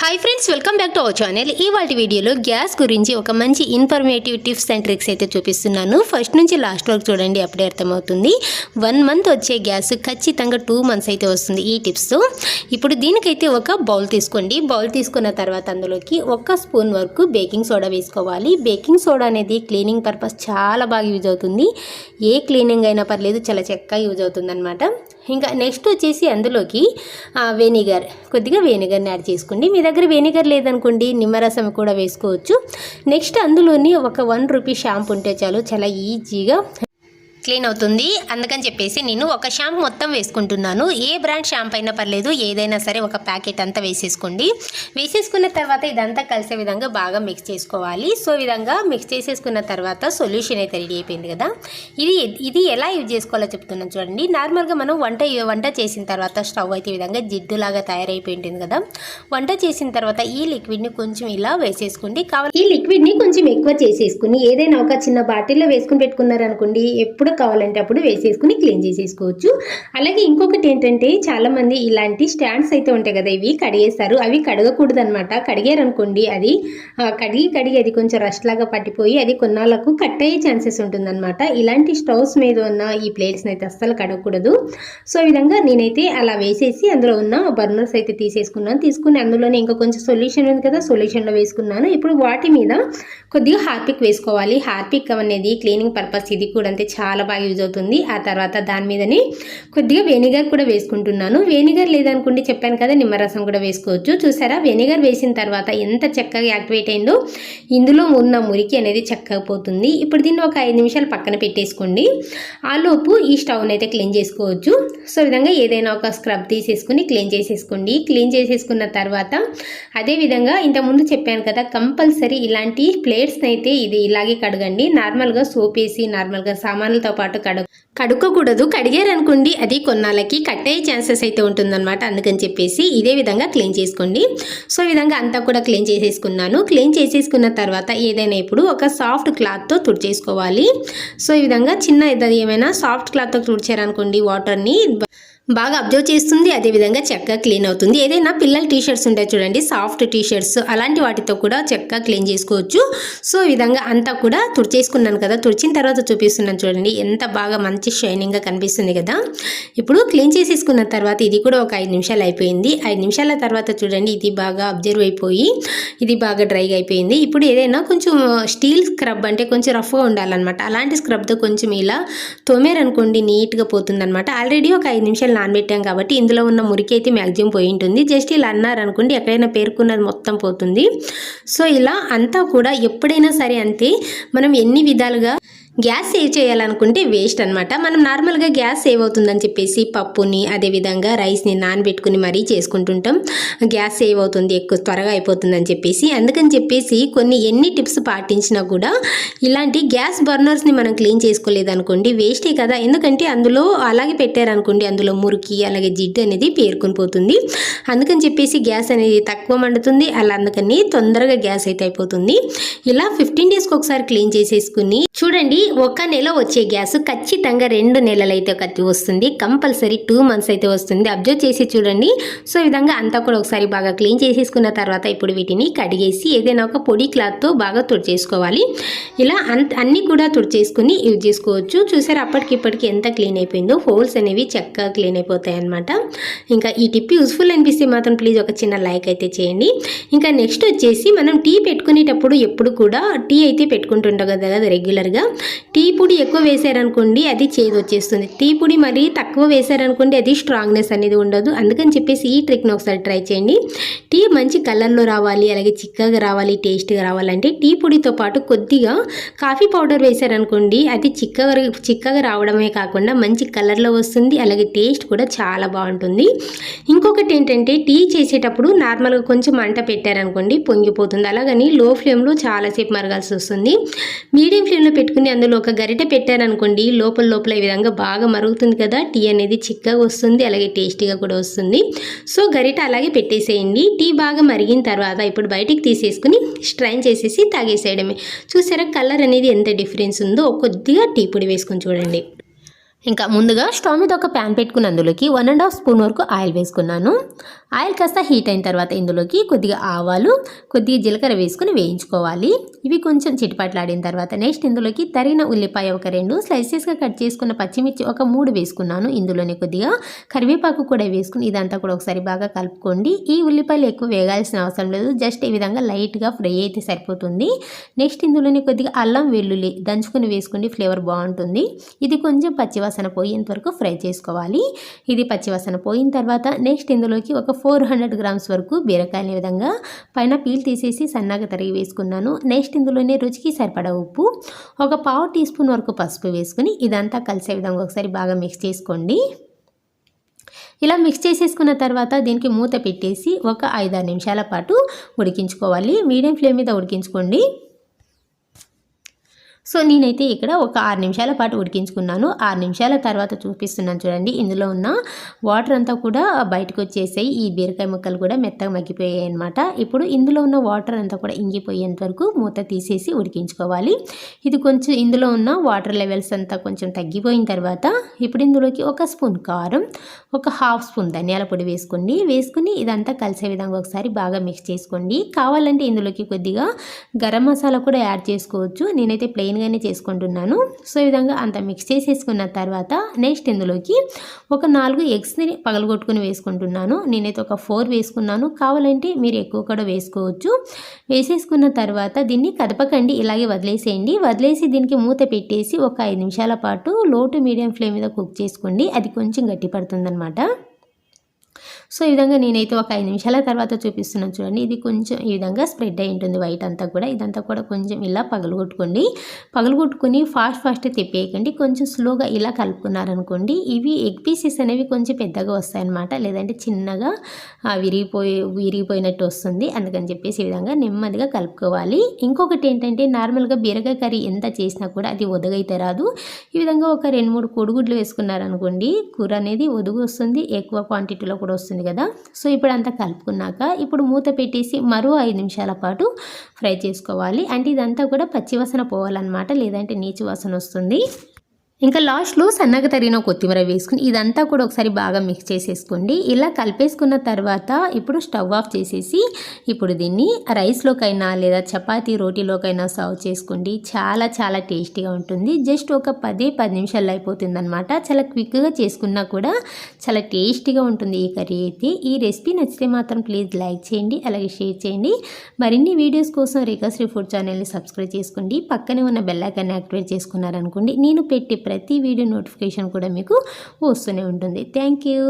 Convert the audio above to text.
Hi friends welcome back to our channel ఇవాళ వీడియోలో gas గురించి ఒక మంచి ఇన్ఫర్మేటివ్ టిప్స్ అండ్ ట్రిక్స్ అయితే చూపిస్తున్నాను. ఫస్ట్ నుంచి లాస్ట్ వరకు చూడండి అప్పుడే అర్థమవుతుంది. వన్ మంత్ వచ్చే గ్యాస్ ఖచ్చితంగా టూ మంత్స్ అయితే వస్తుంది ఈ టిప్స్ ఇప్పుడు దీనికైతే ఒక బౌల్ తీసుకోండి. బౌల్ తీసుకున్న తర్వాత అందులోకి ఒక స్పూన్ వరకు బేకింగ్ సోడా వేసుకోవాలి. బేకింగ్ సోడా అనేది క్లీనింగ్ పర్పస్ చాలా బాగా యూజ్ అవుతుంది. ఏ క్లీనింగ్ అయినా పర్లేదు చాలా చక్కగా యూజ్ అవుతుంది అనమాట ఇంకా నెక్స్ట్ వచ్చేసి అందులోకి వెనిగర్. కొద్దిగా వెనిగర్ని యాడ్ చేసుకోండి. మీ దగ్గర వెనిగర్ లేదనుకోండి నిమ్మరసం కూడా వేసుకోవచ్చు. నెక్స్ట్ అందులోని ఒక వన్ రూపీ షాంపూ ఉంటే చాలు చాలా ఈజీగా క్లీన్ అవుతుంది. అందుకని చెప్పేసి నేను ఒక షాంప్ మొత్తం వేసుకుంటున్నాను. ఏ బ్రాండ్ షాంప్ అయినా పర్లేదు ఏదైనా సరే ఒక ప్యాకెట్ అంతా వేసేసుకోండి. వేసేసుకున్న తర్వాత ఇదంతా కలిసే విధంగా బాగా మిక్స్ చేసుకోవాలి. సో విధంగా మిక్స్ చేసేసుకున్న తర్వాత సొల్యూషన్ అయితే రెడీ అయిపోయింది కదా. ఇది ఇది ఎలా యూజ్ చేసుకోవాలో చెప్తున్నాను చూడండి. నార్మల్గా మనం వంట వంట చేసిన తర్వాత స్టవ్ అయితే విధంగా జిడ్డులాగా తయారైపోయి ఉంటుంది కదా. వంట చేసిన తర్వాత ఈ లిక్విడ్ని కొంచెం ఇలా వేసేసుకోండి. కావాలి ఈ లిక్విడ్ని కొంచెం ఎక్కువ చేసేసుకుని ఏదైనా ఒక చిన్న బాటిల్లో వేసుకుని పెట్టుకున్నారనుకోండి ఎప్పుడు కావాలంటే అప్పుడు వేసేసుకుని క్లీన్ చేసేసుకోవచ్చు. అలాగే ఇంకొకటి ఏంటంటే చాలామంది ఇలాంటి స్టాండ్స్ అయితే ఉంటాయి కదా ఇవి కడిగేస్తారు. అవి కడగకూడదు అనమాట కడిగారనుకోండి అది కడిగి కడిగి అది కొంచెం రష్ లాగా పట్టిపోయి అది కొన్నాళ్ళకు కట్ అయ్యే ఛాన్సెస్ ఉంటుందన్నమాట. ఇలాంటి స్టవ్స్ మీద ఉన్న ఈ ప్లేట్స్ని అయితే అస్సలు కడగకూడదు. సో ఈ విధంగా నేనైతే అలా వేసేసి అందులో ఉన్న బర్నర్స్ అయితే తీసేసుకున్నాను. తీసుకుని అందులోనే ఇంకా కొంచెం సొల్యూషన్ ఉంది కదా సొల్యూషన్లో వేసుకున్నాను. ఇప్పుడు వాటి మీద కొద్దిగా హార్పిక్ వేసుకోవాలి. హార్పిక్ అనేది క్లీనింగ్ పర్పస్ ఇది కూడా అంతే చాలా బాగా యూజ్ అవుతుంది. ఆ తర్వాత దాని మీదనే కొద్దిగా వెనిగర్ కూడా వేసుకుంటున్నాను. వెనిగర్ లేదనుకోండి చెప్పాను కదా నిమ్మరసం కూడా వేసుకోవచ్చు. చూసారా? వెనిగర్ వేసిన తర్వాత ఎంత చక్కగా యాక్టివేట్ అయిందో ఇందులో ఉన్న మురికి అనేది చక్కగా పోతుంది. ఇప్పుడు దీన్ని ఒక ఐదు నిమిషాలు పక్కన పెట్టేసుకోండి. ఆలోపు ఈ స్టవ్ని అయితే క్లీన్ చేసుకోవచ్చు. సో విధంగా ఏదైనా ఒక స్క్రబ్ తీసేసుకుని క్లీన్ చేసేసుకోండి. క్లీన్ చేసేసుకున్న తర్వాత అదేవిధంగా ఇంతకుముందు చెప్పాను కదా కంపల్సరీ ఇలాంటి ప్లేట్స్ని అయితే ఇది ఇలాగే కడగండి. నార్మల్గా సోప్ వేసి నార్మల్గా సామాన్లతో పాటు కడుగు కడుక్కోకూడదు. కడిగారనుకోండి అది కొన్నాళ్ళకి కట్టయ్యే ఛాన్సెస్ అయితే ఉంటుందన్నమాట. అందుకని చెప్పేసి ఇదే విధంగా క్లీన్ చేసుకోండి. సో ఈ విధంగా అంతా కూడా క్లీన్ చేసేసుకున్నాను. క్లీన్ చేసేసుకున్న తర్వాత ఏదైనా ఇప్పుడు ఒక సాఫ్ట్ క్లాత్తో తుడిచేసుకోవాలి. సో ఈ విధంగా చిన్న ఏమైనా సాఫ్ట్ క్లాత్తో తుడిచారనుకోండి వాటర్ని బాగా అబ్జర్వ్ చేస్తుంది. అదేవిధంగా చక్కగా క్లీన్ అవుతుంది. ఏదైనా పిల్లల టీ షర్ట్స్ ఉంటాయి చూడండి సాఫ్ట్ టీ షర్ట్స్ అలాంటి వాటితో కూడా చక్కగా క్లీన్ చేసుకోవచ్చు. సో ఈ విధంగా అంతా కూడా తుడిచేసుకున్నాను కదా తుడిచిన తర్వాత చూపిస్తున్నాను చూడండి ఎంత బాగా మంచి మంచి షైనింగ్గా కనిపిస్తుంది కదా. ఇప్పుడు క్లీన్ చేసేసుకున్న తర్వాత ఇది కూడా ఒక ఐదు నిమిషాలు అయిపోయింది. ఐదు నిమిషాల తర్వాత చూడండి ఇది బాగా అబ్జర్వ్ అయిపోయి ఇది బాగా డ్రైగా అయిపోయింది. ఇప్పుడు ఏదైనా కొంచెం స్టీల్ స్క్రబ్ అంటే కొంచెం రఫ్గా ఉండాలన్నమాట. అలాంటి స్క్రబ్తో కొంచెం ఇలా తోమేరనుకోండి నీట్గా పోతుందన్నమాట. ఆల్రెడీ ఒక ఐదు నిమిషాలు నానబెట్టాం కాబట్టి ఇందులో ఉన్న మురికి అయితే మ్యాక్సిమం పోయి ఉంటుంది. జస్ట్ ఇలా అన్నారనుకోండి ఎక్కడైనా పేర్కొన్నది మొత్తం పోతుంది. సో ఇలా అంతా కూడా ఎప్పుడైనా సరే అంతే మనం ఎన్ని విధాలుగా గ్యాస్ సేవ్ చేయాలనుకుంటే వేస్ట్ అనమాట మనం నార్మల్గా గ్యాస్ సేవ్ అవుతుందని చెప్పేసి పప్పుని అదేవిధంగా రైస్ని నానబెట్టుకుని మరీ చేసుకుంటుంటాం. గ్యాస్ సేవ్ అవుతుంది ఎక్కువ త్వరగా అయిపోతుందని చెప్పేసి. అందుకని చెప్పేసి కొన్ని ఎన్ని టిప్స్ పాటించినా కూడా ఇలాంటి గ్యాస్ బర్నర్స్ని మనం క్లీన్ చేసుకోలేదనుకోండి వేస్టే కదా. ఎందుకంటే అందులో అలాగే పెట్టారనుకోండి అందులో మురికి అలాగే జిడ్డు అనేది పేర్కొని పోతుంది. అందుకని చెప్పేసి గ్యాస్ అనేది తక్కువ మండుతుంది. అలా అందుకని తొందరగా గ్యాస్ అయితే అయిపోతుంది. ఇలా ఫిఫ్టీన్ డేస్కి ఒకసారి క్లీన్ చేసేసుకుని చూడండి ఒక నెల వచ్చే గ్యాస్ ఖచ్చితంగా రెండు నెలలు అయితే కత్తి వస్తుంది. కంపల్సరీ టూ మంత్స్ అయితే వస్తుంది. అబ్జర్వ్ చేసి చూడండి. సో ఈ విధంగా అంతా కూడా ఒకసారి బాగా క్లీన్ చేసేసుకున్న తర్వాత ఇప్పుడు వీటిని కడిగేసి ఏదైనా ఒక పొడి క్లాత్తో బాగా తుడిచేసుకోవాలి. ఇలా అంత అన్నీ కూడా తుడిచేసుకుని యూజ్ చేసుకోవచ్చు. చూసారు అప్పటికిప్పటికి ఎంత క్లీన్ అయిపోయిందో. హోల్స్ అనేవి చక్కగా క్లీన్ అయిపోతాయి అనమాట ఇంకా ఈ టిప్ యూస్ఫుల్ అనిపిస్తే మాత్రం ప్లీజ్ ఒక చిన్న లైక్ అయితే చేయండి. ఇంకా నెక్స్ట్ వచ్చేసి మనం టీ పెట్టుకునేటప్పుడు ఎప్పుడు కూడా టీ అయితే పెట్టుకుంటుంటాం కదా రెగ్యులర్గా. టీ పొడి ఎక్కువ వేసారనుకోండి అది చేదు వచ్చేస్తుంది. టీ పొడి మరి తక్కువ వేసారనుకోండి అది స్ట్రాంగ్నెస్ అనేది ఉండదు. అందుకని చెప్పేసి ఈ ట్రిక్ని ఒకసారి ట్రై చేయండి. టీ మంచి కలర్లో రావాలి అలాగే చిక్కగా రావాలి టేస్ట్గా రావాలంటే టీ పొడితో పాటు కొద్దిగా కాఫీ పౌడర్ వేసారనుకోండి అది చిక్కగా చిక్కగా రావడమే కాకుండా మంచి కలర్లో వస్తుంది అలాగే టేస్ట్ కూడా చాలా బాగుంటుంది. ఇంకొకటి ఏంటంటే టీ చేసేటప్పుడు నార్మల్గా కొంచెం మంట పెట్టారనుకోండి పొంగిపోతుంది. అలాగని లో ఫ్లేమ్లో చాలాసేపు మరగాల్సి వస్తుంది. మీడియం ఫ్లేమ్లో పెట్టుకుని అందులో ఒక గరిటె పెట్టారనుకోండి లోపల లోపల ఈ విధంగా బాగా మరుగుతుంది కదా టీ అనేది చిక్కగా వస్తుంది అలాగే టేస్టీగా కూడా వస్తుంది. సో గరిట అలాగే పెట్టేసేయండి. టీ బాగా మరిగిన తర్వాత ఇప్పుడు బయటికి తీసేసుకుని స్ట్రైన్ చేసేసి తాగేసేయడమే. చూసారా కలర్ అనేది ఎంత డిఫరెన్స్ ఉందో? కొద్దిగా టీ పొడి వేసుకొని చూడండి. ఇంకా ముందుగా స్టవ్ మీద ఒక ప్యాన్ పెట్టుకుని అందులోకి వన్ అండ్ హాఫ్ స్పూన్ వరకు ఆయిల్ వేసుకున్నాను. ఆయిల్ కాస్త హీట్ అయిన తర్వాత ఇందులోకి కొద్దిగా ఆవాలు కొద్దిగా జీలకర్ర వేసుకుని వేయించుకోవాలి. ఇవి కొంచెం చిటిపట్లాడిన తర్వాత నెక్స్ట్ ఇందులోకి తరిగిన ఉల్లిపాయ ఒక రెండు స్లైసెస్గా కట్ చేసుకున్న పచ్చిమిర్చి ఒక మూడు వేసుకున్నాను. ఇందులోనే కొద్దిగా కరివేపాకు కూడా వేసుకుని ఇదంతా కూడా ఒకసారి బాగా కలుపుకోండి. ఈ ఉల్లిపాయలు ఎక్కువ వేగాల్సిన అవసరం లేదు. జస్ట్ ఈ విధంగా లైట్గా ఫ్రై అయితే సరిపోతుంది. నెక్స్ట్ ఇందులోనే కొద్దిగా అల్లం వెల్లుల్లి దంచుకుని వేసుకుంటే ఫ్లేవర్ బాగుంటుంది. ఇది కొంచెం పచ్చివాసన పోయేంత వరకు ఫ్రై చేసుకోవాలి. ఇది పచ్చివాసన పోయిన తర్వాత నెక్స్ట్ ఇందులోకి ఒక ఫోర్ హండ్రెడ్ గ్రామ్స్ వరకు బీరకాయని విధంగా పైన పీల్ తీసేసి సన్నగా తరిగి వేసుకున్నాను. నెక్స్ట్ ఇందులోనే రుచికి సరిపడా ఉప్పు ఒక పావు టీ స్పూన్ వరకు పసుపు వేసుకుని ఇదంతా కలిసే విధంగా ఒకసారి బాగా మిక్స్ చేసుకోండి. ఇలా మిక్స్ చేసేసుకున్న తర్వాత దీనికి మూత పెట్టేసి ఒక ఐదారు నిమిషాల పాటు ఉడికించుకోవాలి. మీడియం ఫ్లేమ్ మీద ఉడికించుకోండి. సో నేనైతే ఇక్కడ ఒక ఆరు నిమిషాల పాటు ఉడికించుకున్నాను. ఆరు నిమిషాల తర్వాత చూపిస్తున్నాను చూడండి. ఇందులో ఉన్న వాటర్ అంతా కూడా బయటకు వచ్చేసాయి. ఈ బీరకాయ ముక్కలు కూడా మెత్తగా మగ్గిపోయాయి అనమాట ఇప్పుడు ఇందులో ఉన్న వాటర్ అంతా కూడా ఇంగిపోయేంత వరకు మూత తీసేసి ఉడికించుకోవాలి. ఇది కొంచెం ఇందులో ఉన్న వాటర్ లెవెల్స్ అంతా కొంచెం తగ్గిపోయిన తర్వాత ఇప్పుడు ఇందులోకి ఒక స్పూన్ కారం ఒక హాఫ్ స్పూన్ ధనియాల పొడి వేసుకోండి. వేసుకుని ఇదంతా కలిసే విధంగా ఒకసారి బాగా మిక్స్ చేసుకోండి. కావాలంటే ఇందులోకి కొద్దిగా గరం మసాలా కూడా యాడ్ చేసుకోవచ్చు. నేనైతే ప్లెయిన్ ప్లెయిన్గానే చేసుకుంటున్నాను. సో ఈ విధంగా అంత మిక్స్ చేసేసుకున్న తర్వాత నెక్స్ట్ ఇందులోకి ఒక నాలుగు ఎగ్స్ని పగలగొట్టుకుని వేసుకుంటున్నాను. నేనైతే ఒక ఫోర్ వేసుకున్నాను. కావాలంటే మీరు ఎక్కువ కూడా వేసుకోవచ్చు. వేసేసుకున్న తర్వాత దీన్ని కదపకండి. ఇలాగే వదిలేసేయండి. వదిలేసి దీనికి మూత పెట్టేసి ఒక ఐదు నిమిషాల పాటు లో టు మీడియం ఫ్లేమ్ మీద కుక్ చేసుకోండి. అది కొంచెం గట్టి పడుతుందనమాట సో ఈ విధంగా నేనైతే ఒక ఐదు నిమిషాల తర్వాత చూపిస్తున్నాను చూడండి. ఇది కొంచెం ఈ విధంగా స్ప్రెడ్ అయి ఉంటుంది వైట్ అంతా కూడా. ఇదంతా కూడా కొంచెం ఇలా పగలగొట్టుకోండి. పగలగొట్టుకుని ఫాస్ట్ ఫాస్ట్ తిప్పేయకండి. కొంచెం స్లోగా ఇలా కలుపుకున్నారనుకోండి ఇవి ఎగ్ పీసెస్ అనేవి కొంచెం పెద్దగా వస్తాయన్నమాట. లేదంటే చిన్నగా విరిగిపోయి విరిగిపోయినట్టు వస్తుంది. అందుకని చెప్పేసి ఈ విధంగా నెమ్మదిగా కలుపుకోవాలి. ఇంకొకటి ఏంటంటే నార్మల్గా బీరకాయ కర్రీ ఎంత చేసినా కూడా అది ఒదగైతే రాదు. ఈ విధంగా ఒక రెండు మూడు కోడిగుడ్లు వేసుకున్నారనుకోండి కూర అనేది ఒదుగు వస్తుంది ఎక్కువ క్వాంటిటీలో కూడా వస్తుంది. కదా. సో ఇప్పుడు అంతా కలుపుకున్నాక ఇప్పుడు మూత పెట్టేసి మరో ఐదు నిమిషాల పాటు ఫ్రై చేసుకోవాలి. అంటే ఇదంతా కూడా పచ్చివాసన పోవాలన్నమాట. లేదంటే నీచు వాసన వస్తుంది. ఇంకా లాస్ట్లో సన్నగా తరిగిన కొత్తిమీర వేసుకుని ఇదంతా కూడా ఒకసారి బాగా మిక్స్ చేసేసుకోండి. ఇలా కలిపేసుకున్న తర్వాత ఇప్పుడు స్టవ్ ఆఫ్ చేసేసి ఇప్పుడు దీన్ని రైస్లోకైనా లేదా చపాతీ రోటీలోకైనా సర్వ్ చేసుకోండి. చాలా చాలా టేస్టీగా ఉంటుంది. జస్ట్ ఒక పదే పది నిమిషాల్లో అయిపోతుందనమాట చాలా క్విక్గా చేసుకున్నా కూడా చాలా టేస్టీగా ఉంటుంది ఈ కర్రీ అయితే. ఈ రెసిపీ నచ్చితే మాత్రం ప్లీజ్ లైక్ చేయండి అలాగే షేర్ చేయండి. మరిన్ని వీడియోస్ కోసం రేఖాశ్రీ ఫుడ్ ఛానల్ని సబ్స్క్రైబ్ చేసుకోండి. పక్కనే ఉన్న బెల్లైకాన్ని యాక్టివేట్ చేసుకున్నారనుకోండి. నేను పెట్టి ప్రతి వీడియో నోటిఫికేషన్ కూడా మీకు వస్తూనే ఉంటుంది. Thank you.